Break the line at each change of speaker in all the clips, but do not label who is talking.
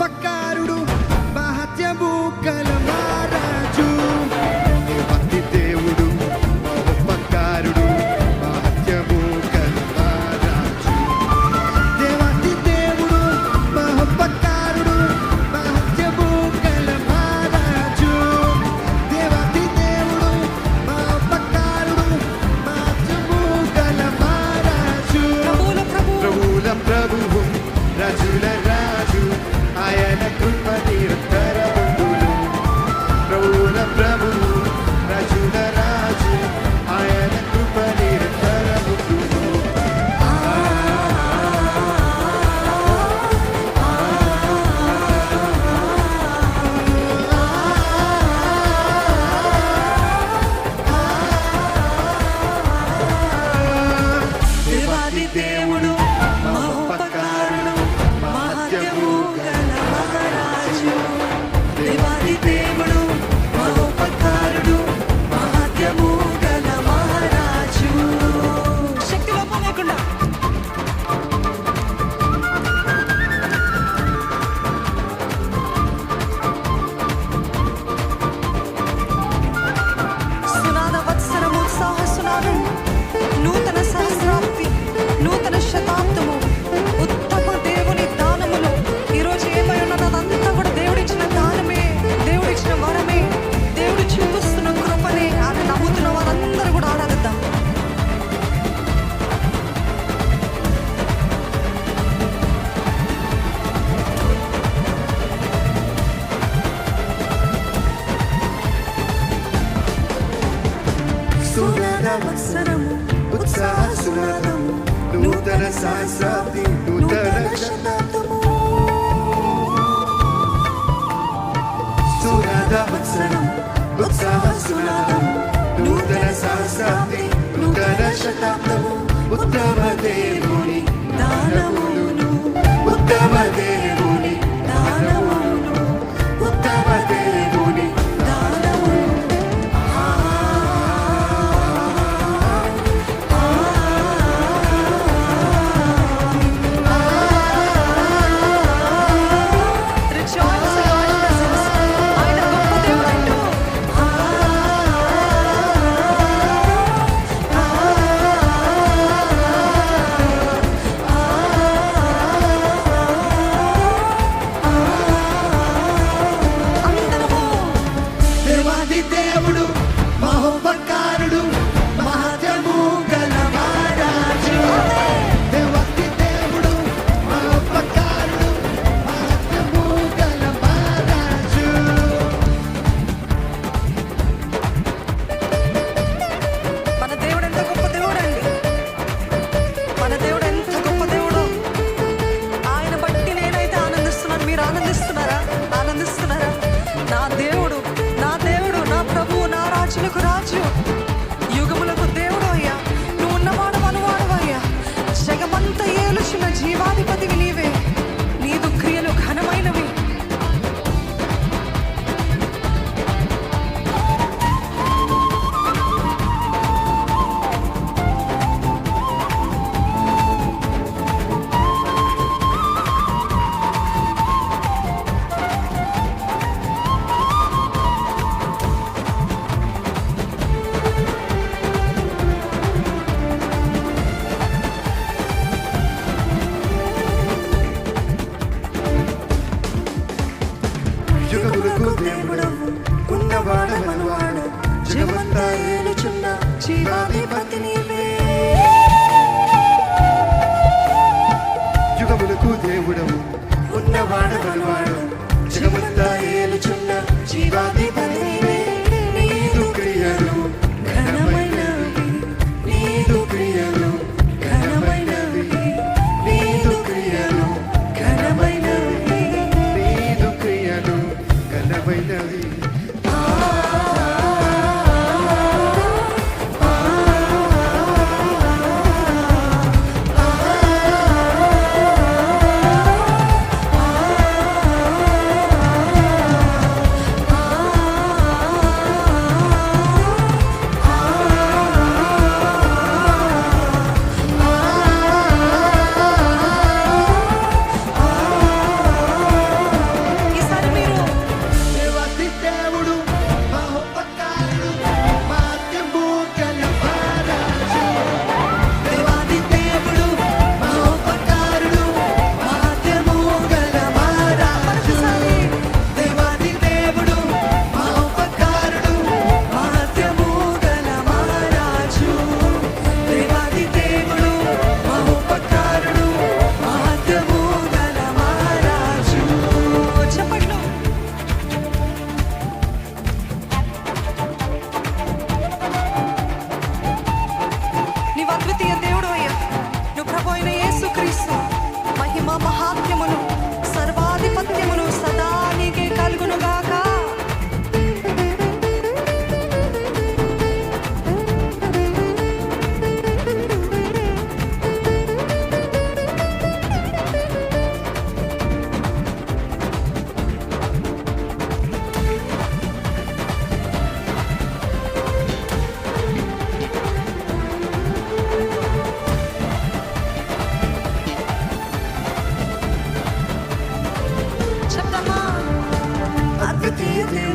пока. సునద వత్సరము ఉత్సాహ
సునదము నూతన సహస్రాబ్ది నూతన
శతాబ్దము
సునద వత్సరం ఉత్సాహ సునదము నూతన ఉత్తమ దేవుని
దానమును
ఉత్తమ దేవుని దేవాది దేవుడు మహోపక్క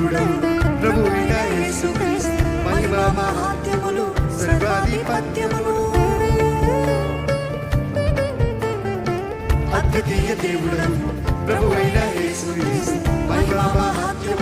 దేవుడవు
ప్రభు మహిమ మహాత్యములు సర్వాధిపత్యములు.
అద్వితీయ దేవుడు ప్రభు అయిన యేసు మహిమ మహాత్యములు